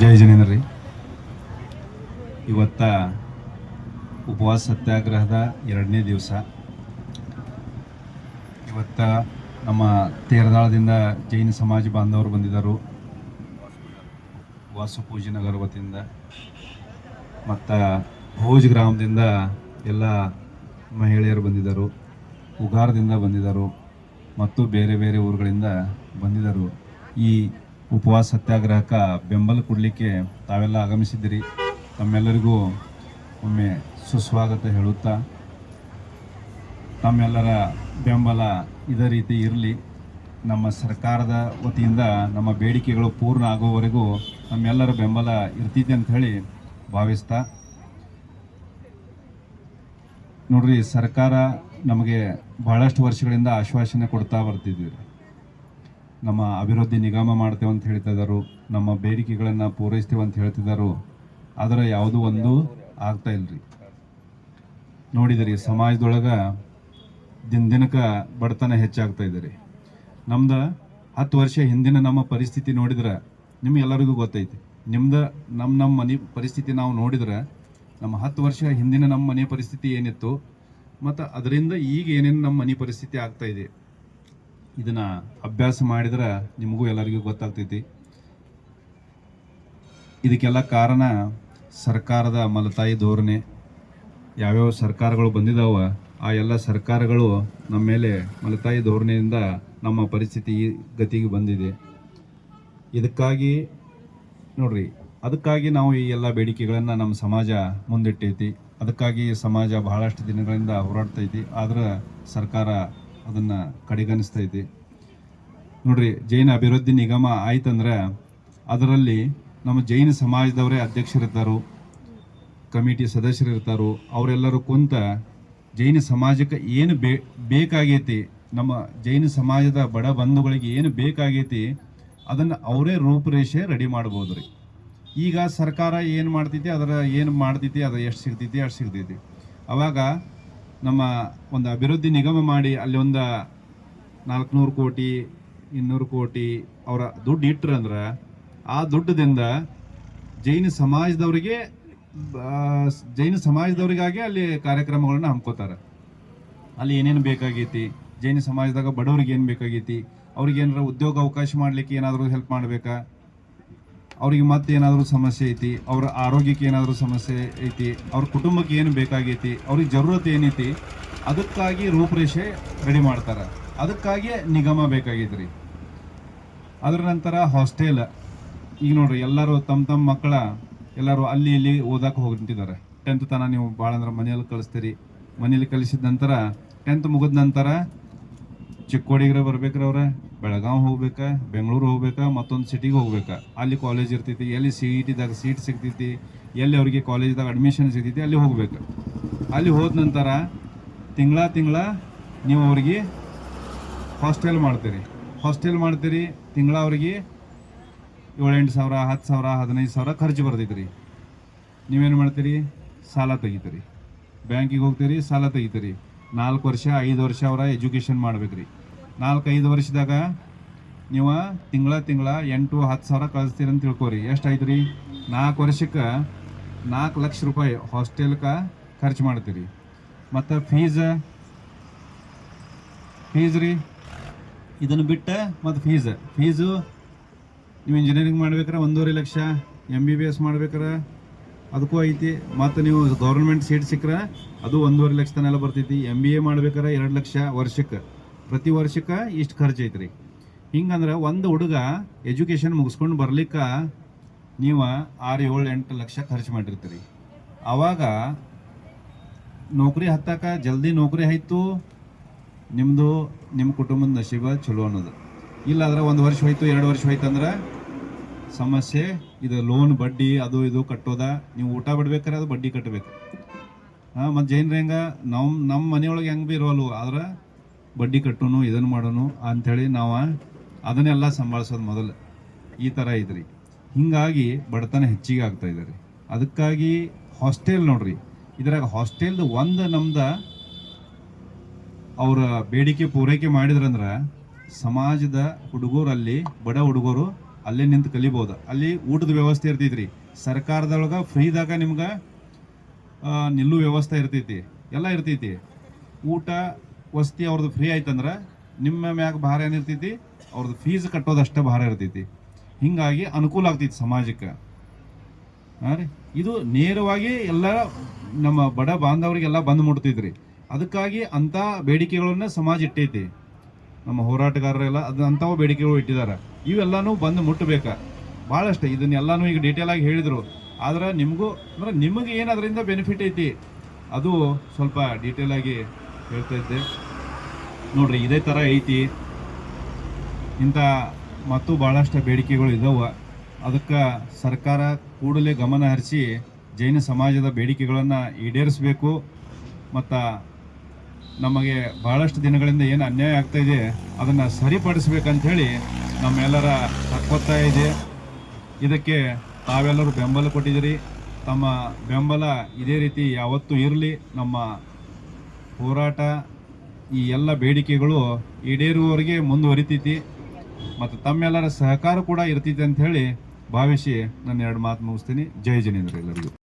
ಜೈ ಜನೇಂದ್ರ ಇವತ್ತ ಉಪವಾಸ ಸತ್ಯಾಗ್ರಹದ ಎರಡನೇ ದಿವಸ. ಇವತ್ತ ನಮ್ಮ ತೇರದಾಳದಿಂದ ಜೈನ ಸಮಾಜ ಬಾಂಧವರು ಬಂದಿದ್ದರು. ವಾಸು ಪೂಜೆ ನಗರ ವತಿಯಿಂದ. ಮತ್ತು ಭೋಜ್ ಗ್ರಾಮದಿಂದ ಎಲ್ಲ ಮಹಿಳೆಯರು ಬಂದಿದ್ದರು. ಉಗಾರದಿಂದ ಬಂದಿದ್ದರು. ಮತ್ತು ಬೇರೆ ಬೇರೆ ಊರುಗಳಿಂದ ಬಂದಿದ್ದರು. ಈ ಉಪವಾಸ, ಸತ್ಯಾಗ್ರಹಕ್ಕೆ ಬೆಂಬಲ ಕೊಡಲಿಕ್ಕೆ ತಾವೆಲ್ಲ ಆಗಮಿಸಿದ್ದೀರಿ. ತಮ್ಮೆಲ್ಲರಿಗೂ ಒಮ್ಮೆ ಸುಸ್ವಾಗತ ಹೇಳುತ್ತಾ, ತಮ್ಮೆಲ್ಲರ ಬೆಂಬಲ ಇದೇ ರೀತಿ ಇರಲಿ. ನಮ್ಮ ಸರ್ಕಾರದ ವತಿಯಿಂದ ನಮ್ಮ ಬೇಡಿಕೆಗಳು ಪೂರ್ಣ ಆಗೋವರೆಗೂ ನಮ್ಮೆಲ್ಲರ ಬೆಂಬಲ ಇರ್ತೈತಿ ಅಂತ ಹೇಳಿ ಭಾವಿಸ್ತಾ, ನೋಡ್ರಿ, ಸರ್ಕಾರ ನಮಗೆ ಬಹಳಷ್ಟು ವರ್ಷಗಳಿಂದ ಆಶ್ವಾಸನೆ ಕೊಡ್ತಾ ಬರ್ತಿದ್ವಿ. ನಮ್ಮ ಅಭಿವೃದ್ಧಿ ನಿಗಮ ಮಾಡ್ತೇವೆ ಅಂತ ಹೇಳ್ತಾ ಇದ್ದಾರೆ ನಮ್ಮ ಬೇಡಿಕೆಗಳನ್ನು ಪೂರೈಸ್ತೇವೆ ಅಂತ ಹೇಳ್ತಿದ್ದಾರೆ ಆದರೆ ಯಾವುದೂ ಒಂದು ಆಗ್ತಾ ಇಲ್ರಿ. ನೋಡಿದಿರಿ, ಸಮಾಜದೊಳಗೆ ದಿನ ದಿನಕ್ಕೆ ಬಡತನ ಹೆಚ್ಚಾಗ್ತಾ ಇದೆ ರೀ ನಮ್ದು ಹತ್ತು ವರ್ಷ ಹಿಂದಿನ ನಮ್ಮ ಪರಿಸ್ಥಿತಿ ನೋಡಿದ್ರೆ ನಿಮ್ಗೆಲ್ಲರಿಗೂ ಗೊತ್ತೈತಿ. ನಿಮ್ದು ನಮ್ಮ ನಮ್ಮ ಮನೆ ಪರಿಸ್ಥಿತಿ ನಾವು ನೋಡಿದ್ರೆ, ನಮ್ಮ ಹತ್ತು ವರ್ಷ ಹಿಂದಿನ ನಮ್ಮ ಮನೆ ಪರಿಸ್ಥಿತಿ ಏನಿತ್ತು, ಮತ್ತು ಅದರಿಂದ ಈಗ ಏನೇನು ನಮ್ಮ ಮನೆ ಪರಿಸ್ಥಿತಿ ಆಗ್ತಾ ಇದೆ. ಇದನ್ನ ಅಭ್ಯಾಸ ಮಾಡಿದ್ರೆ ನಿಮಗೂ ಎಲ್ಲರಿಗೂ ಗೊತ್ತಾಗ್ತೈತಿ. ಇದಕ್ಕೆಲ್ಲ ಕಾರಣ ಸರ್ಕಾರದ ಮಲತಾಯಿ ಧೋರಣೆ. ಯಾವ್ಯಾವ ಸರ್ಕಾರಗಳು ಬಂದಿದಾವ, ಆ ಎಲ್ಲ ಸರ್ಕಾರಗಳು ನಮ್ಮ ಮೇಲೆ ಮಲತಾಯಿ ಧೋರಣೆಯಿಂದ ನಮ್ಮ ಪರಿಸ್ಥಿತಿ ಈ ಗತಿಗೆ ಬಂದಿದೆ. ಇದಕ್ಕಾಗಿ ನೋಡ್ರಿ, ಅದಕ್ಕಾಗಿ ನಾವು ಈ ಎಲ್ಲ ಬೇಡಿಕೆಗಳನ್ನು ನಮ್ಮ ಸಮಾಜ ಮುಂದಿಟ್ಟೈತಿ. ಅದಕ್ಕಾಗಿ ಸಮಾಜ ಬಹಳಷ್ಟು ದಿನಗಳಿಂದ ಹೋರಾಡ್ತೈತಿ. ಆದ್ರೆ ಸರ್ಕಾರ ಅದನ್ನು ಕಡೆಗಣಿಸ್ತೈತಿ ನೋಡ್ರಿ, ಜೈನ ಅಭಿವೃದ್ಧಿ ನಿಗಮ ಆಯ್ತಂದ್ರೆ ಅದರಲ್ಲಿ ನಮ್ಮ ಜೈನ ಸಮಾಜದವರೇ ಅಧ್ಯಕ್ಷರಿರ್ತಾರೋ, ಕಮಿಟಿ ಸದಸ್ಯರು ಇರ್ತಾರೋ ಅವರೆಲ್ಲರೂ ಕುಂತ ಜೈನ ಸಮಾಜಕ್ಕೆ ಏನು ಬೇ, ಬೇಕಾಗೈತಿ, ನಮ್ಮ ಜೈನ ಸಮಾಜದ ಬಡ ಬಂಧುಗಳಿಗೆ ಏನು ಬೇಕಾಗೈತಿ, ಅದನ್ನು ಅವರೇ ರೂಪುರೇಷೆ ರೆಡಿ ಮಾಡ್ಬೋದು ರೀ. ಈಗ ಸರ್ಕಾರ ಏನು ಮಾಡ್ತೈತಿ, ಅದರ ಏನು ಮಾಡ್ತೈತಿ, ಅದು ಎಷ್ಟು ಸಿಗ್ತೈತಿ, ಅಷ್ಟು ಸಿಗ್ತೈತಿ. ಅವಾಗ ನಮ್ಮ ಒಂದು ಅಭಿವೃದ್ಧಿ ನಿಗಮ ಮಾಡಿ ಅಲ್ಲಿ ಒಂದು ನಾಲ್ಕುನೂರು ಕೋಟಿ, ಇನ್ನೂರು ಕೋಟಿ ಅವರ ದುಡ್ಡು ಇಟ್ರು ಅಂದ್ರೆ ಆ ದುಡ್ಡದಿಂದ ಜೈನ ಸಮಾಜದವರಿಗೆ ಜೈನ ಸಮಾಜದವರಿಗಾಗಿ ಅಲ್ಲಿ ಕಾರ್ಯಕ್ರಮಗಳನ್ನ ಹಮ್ಕೋತಾರೆ. ಅಲ್ಲಿ ಏನೇನು ಬೇಕಾಗೈತಿ, ಜೈನ ಸಮಾಜದಾಗ ಬಡವ್ರಿಗೆ ಏನು ಬೇಕಾಗೈತಿ ಅವ್ರಿಗೆ ಏನಾರ ಉದ್ಯೋಗ ಅವಕಾಶ ಮಾಡ್ಲಿಕ್ಕೆ ಏನಾದರೂ ಹೆಲ್ಪ್ ಮಾಡಬೇಕಾ? ಅವ್ರಿಗೆ ಮತ್ತೆ ಏನಾದರೂ ಸಮಸ್ಯೆ ಐತಿ, ಅವ್ರ ಆರೋಗ್ಯಕ್ಕೆ ಏನಾದರೂ ಸಮಸ್ಯೆ ಐತಿ, ಅವ್ರ ಕುಟುಂಬಕ್ಕೆ ಏನು ಬೇಕಾಗೈತಿ, ಅವ್ರಿಗೆ ಜರೂರತ್ ಏನೈತಿ, ಅದಕ್ಕಾಗಿ ರೂಪರೇಷೆ ರೆಡಿ ಮಾಡ್ತಾರೆ. ಅದಕ್ಕಾಗಿ ನಿಗಮ ಬೇಕಾಗೈತ್ರಿ ಅದರ ನಂತರ ಹಾಸ್ಟೆಲ್. ಈಗ ನೋಡ್ರಿ, ಎಲ್ಲರೂ ತಮ್ಮ ತಮ್ಮ ಮಕ್ಕಳ ಎಲ್ಲರೂ ಅಲ್ಲಿ ಇಲ್ಲಿ ಓದಕ್ಕೆ ಹೋಗಿಟ್ಟಿದ್ದಾರೆ ಟೆಂತ್ ತನ ನೀವು ಭಾಳ ಅಂದ್ರೆ ಮನೆಯಲ್ಲಿ ಕಳಿಸ್ತೀರಿ. ಮನೇಲಿ ಕಲಿಸಿದ ನಂತರ ಟೆಂತ್ ಮುಗಿದ ನಂತರ ಚಿಕ್ಕೋಡಿಗ್ರೆ ಬರ್ಬೇಕ್ರಿ ಅವ್ರ. ಬೆಳಗಾವ್ ಹೋಗ್ಬೇಕಾ, ಬೆಂಗಳೂರು ಹೋಗ್ಬೇಕಾ, ಮತ್ತೊಂದು ಸಿಟಿಗೆ ಹೋಗ್ಬೇಕಾ. ಅಲ್ಲಿ ಕಾಲೇಜ್ ಇರ್ತೈತಿ, ಎಲ್ಲಿ ಸಿ ಇ ಟಿದಾಗ ಸೀಟ್ ಸಿಗ್ತೈತಿ, ಎಲ್ಲಿ ಅವ್ರಿಗೆ ಕಾಲೇಜ್ದಾಗ ಅಡ್ಮಿಷನ್ ಸಿಗ್ತೈತಿ, ಅಲ್ಲಿ ಹೋಗ್ಬೇಕು. ಅಲ್ಲಿ ಹೋದ ನಂತರ ತಿಂಗಳ ತಿಂಗಳ ನೀವು ಅವ್ರಿಗೆ ಹಾಸ್ಟೆಲ್ ಮಾಡ್ತೀರಿ. ಹಾಸ್ಟೆಲ್ ಮಾಡ್ತೀರಿ, ತಿಂಗಳ ಅವ್ರಿಗೆ ಏಳೆಂಟು ಸಾವಿರ, ಹತ್ತು ಸಾವಿರ, ಹದಿನೈದು ಸಾವಿರ ಖರ್ಚು ಬರ್ತೈತ್ರಿ. ನೀವೇನು ಮಾಡ್ತೀರಿ? ಸಾಲ ತೆಗಿತೀರಿ. ಬ್ಯಾಂಕಿಗೆ ಹೋಗ್ತೀರಿ, ಸಾಲ ತೆಗಿತೀರಿ. ನಾಲ್ಕು ವರ್ಷ, ಐದು ವರ್ಷ ಅವರ ಎಜುಕೇಷನ್ ಮಾಡ್ಬೇಕ್ರಿ. ನಾಲ್ಕು ಐದು ವರ್ಷದಾಗ ನೀವು ತಿಂಗಳ ತಿಂಗಳ ಎಂಟು ಹತ್ತು ಸಾವಿರ ಕಳಿಸ್ತೀರಿ ಅಂತ ತಿಳ್ಕೊರಿ. ಎಷ್ಟು ಆಯ್ತು ರೀ ನಾಲ್ಕು ವರ್ಷಕ್ಕೆ ನಾಲ್ಕು ಲಕ್ಷ ರೂಪಾಯಿ ಹಾಸ್ಟೆಲ್ಕ ಖರ್ಚು ಮಾಡ್ತೀರಿ. ಮತ್ತು ಫೀಸ್ ಫೀಸ್ ರೀ? ಇದನ್ನು ಬಿಟ್ಟು ಮತ್ತು ಫೀಸ್ ಫೀಸು ನೀವು ಇಂಜಿನಿಯರಿಂಗ್ ಮಾಡ್ಬೇಕಾರೆ ಒಂದೂವರೆ lakh M B B S ಮಾಡ್ಬೇಕಾರೆ ಅದಕ್ಕೂ ಐತಿ. ಮತ್ತು ನೀವು ಗೌರ್ಮೆಂಟ್ ಸೀಟ್ ಸಿಕ್ಕರೆ ಅದು ಒಂದೂವರೆ ಲಕ್ಷ ತನೆಲ್ಲ ಬರ್ತೈತಿ. ಎಂ ಬಿ ಎ ಮಾಡ್ಬೇಕಾರೆ ಎರಡು ಲಕ್ಷ ವರ್ಷಕ್ಕೆ. ಪ್ರತಿ ವರ್ಷಕ್ಕೆ ಇಷ್ಟು ಖರ್ಚು ಐತ್ರಿ. ಹಿಂಗಂದ್ರೆ ಒಂದು ಹುಡುಗ ಎಜುಕೇಷನ್ ಮುಗಿಸ್ಕೊಂಡು ಬರ್ಲಿಕ್ಕೆ ನೀವು ಆರು ಏಳು ಎಂಟು ಲಕ್ಷ ಖರ್ಚು ಮಾಡಿರ್ತೀರಿ. ಆವಾಗ ನೌಕರಿ ಹತ್ತಾಕ ಜಲ್ದಿ ನೌಕರಿ ಆಯಿತು ನಿಮ್ಮದು ನಿಮ್ಮ ಕುಟುಂಬದ ನಶೀಬ ಚಲೋ ಅನ್ನೋದು. ಇಲ್ಲಾದ್ರೆ ಒಂದು ವರ್ಷ ಹೋಯ್ತು, ಎರಡು ವರ್ಷ ಹೋಯ್ತು ಅಂದ್ರೆ ಸಮಸ್ಯೆ, ಇದು ಲೋನ್, ಬಡ್ಡಿ, ಅದು ಇದು ಕಟ್ಟೋದ. ನೀವು ಊಟ ಬಿಡ್ಬೇಕಾರೆ ಅದು ಬಡ್ಡಿ ಕಟ್ಟಬೇಕು ಹಾಂ ಮತ್ತು ಜೈನ್ರ ಹೆಂಗ ನಮ್ಮ ನಮ್ಮ ಮನೆಯೊಳಗೆ ಹೆಂಗೆ ಬಿ ಇರೋಲ್ವು ಆದ್ರೆ ಬಡ್ಡಿ ಕಟ್ಟೋನು, ಇದನ್ನು ಮಾಡೋನು ಅಂಥೇಳಿ ನಾವು ಅದನ್ನೆಲ್ಲ ಸಂಭಾಳಿಸೋದು ಮೊದಲು. ಈ ಥರ ಇದ್ರಿ ಹೀಗಾಗಿ ಬಡತನ ಹೆಚ್ಚಿಗೆ ಆಗ್ತಾ ಇದೆ ರೀ ಅದಕ್ಕಾಗಿ ಹಾಸ್ಟೆಲ್ ನೋಡ್ರಿ. ಇದ್ರಾಗ ಹಾಸ್ಟೆಲ್ದು ಒಂದು ನಮ್ದು ಅವರ ಬೇಡಿಕೆ ಪೂರೈಕೆ ಮಾಡಿದ್ರಂದ್ರೆ ಸಮಾಜದ ಹುಡುಗರಲ್ಲಿ ಬಡ ಹುಡುಗರು ಅಲ್ಲೇ ನಿಂತು ಕಲಿಬೋದು. ಅಲ್ಲಿ ಊಟದ ವ್ಯವಸ್ಥೆ ಇರ್ತೈತ್ರಿ. ಸರ್ಕಾರದೊಳಗೆ ಫ್ರೀದಾಗ ನಿಮ್ಗೆ ನಿಲ್ಲು ವ್ಯವಸ್ಥೆ ಇರ್ತೈತಿ. ಎಲ್ಲ ಇರ್ತೈತಿ. ಊಟ ವಸತಿ ಅವ್ರದ್ದು ಫ್ರೀ ಆಯ್ತಂದ್ರೆ ನಿಮ್ಮ ಮ್ಯಾಗ ಭಾರ ಏನಿರ್ತೈತಿ ಅವ್ರದ್ದು ಫೀಸ್ ಕಟ್ಟೋದಷ್ಟೇ ಭಾರ ಇರ್ತೈತಿ. ಹಿಂಗಾಗಿ ಅನುಕೂಲ ಆಗ್ತೈತಿ ಸಮಾಜಕ್ಕೆ. ಹಾಂ ರೀ? ಇದು ನೇರವಾಗಿ ಎಲ್ಲ ನಮ್ಮ ಬಡ ಬಾಂಧವರಿಗೆಲ್ಲ ಬಂದು ಮುಟ್ತೈತ್ರಿ. ಅದಕ್ಕಾಗಿ ಅಂಥ ಬೇಡಿಕೆಗಳನ್ನ ಸಮಾಜ ಇಟ್ಟೈತಿ. ನಮ್ಮ ಹೋರಾಟಗಾರರೆಲ್ಲ ಅದು ಅಂಥವು ಬೇಡಿಕೆಗಳು ಇಟ್ಟಿದ್ದಾರೆ ಇವೆಲ್ಲನೂ ಬಂದು ಮುಟ್ಟಬೇಕು ಭಾಳಷ್ಟು ಇದನ್ನೆಲ್ಲನೂ ಈಗ ಡೀಟೇಲ್ ಆಗಿ ಹೇಳಿದರು. ಆದ್ರೆ ನಿಮಗೂ ಅಂದ್ರೆ ನಿಮಗೆ ಏನು ಅದರಿಂದ ಬೆನಿಫಿಟ್ ಐತಿ? ಅದು ಸ್ವಲ್ಪ ಡೀಟೇಲ್ ಆಗಿ ಹೇಳ್ತಾ ಇದ್ದೆ. ನೋಡ್ರಿ, ಇದೇ ಥರ ಐತಿ. ಇಂಥ ಮತ್ತು ಭಾಳಷ್ಟು ಬೇಡಿಕೆಗಳು ಇದಾವ. ಅದಕ್ಕೆ ಸರ್ಕಾರ ಕೂಡಲೇ ಗಮನ ಹರಿಸಿ ಜೈನ ಸಮಾಜದ ಬೇಡಿಕೆಗಳನ್ನು ಈಡೇರಿಸಬೇಕು. ಮತ್ತು ನಮಗೆ ಬಹಳಷ್ಟು ದಿನಗಳಿಂದ ಏನು ಅನ್ಯಾಯ ಆಗ್ತಾ ಇದೆ, ಅದನ್ನು ಸರಿಪಡಿಸ್ಬೇಕಂತ ಹೇಳಿ ನಮ್ಮೆಲ್ಲರ ಹಕ್ಕೊತ್ತಾಯ ಇದೆ. ಇದಕ್ಕೆ ತಾವೆಲ್ಲರೂ ಬೆಂಬಲ ಕೊಟ್ಟಿದ್ದೀರಿ. ತಮ್ಮ ಬೆಂಬಲ ಇದೇ ರೀತಿ ಯಾವತ್ತೂ ಇರಲಿ. ನಮ್ಮ ಹೋರಾಟ ಈ ಎಲ್ಲ ಬೇಡಿಕೆಗಳು ಈಡೇರುವವರಿಗೆ ಮುಂದುವರಿತೈತಿ ಮತ್ತು ತಮ್ಮೆಲ್ಲರ ಸಹಕಾರ ಕೂಡ ಇರ್ತೈತಿ ಅಂತ ಹೇಳಿ ಭಾವಿಸಿ ನನ್ನ ಎರಡು ಮಾತು ಮುಗಿಸ್ತೀನಿ. ಜೈ ಜನೇಂದ್ರ ಎಲ್ಲರಿಗೂ.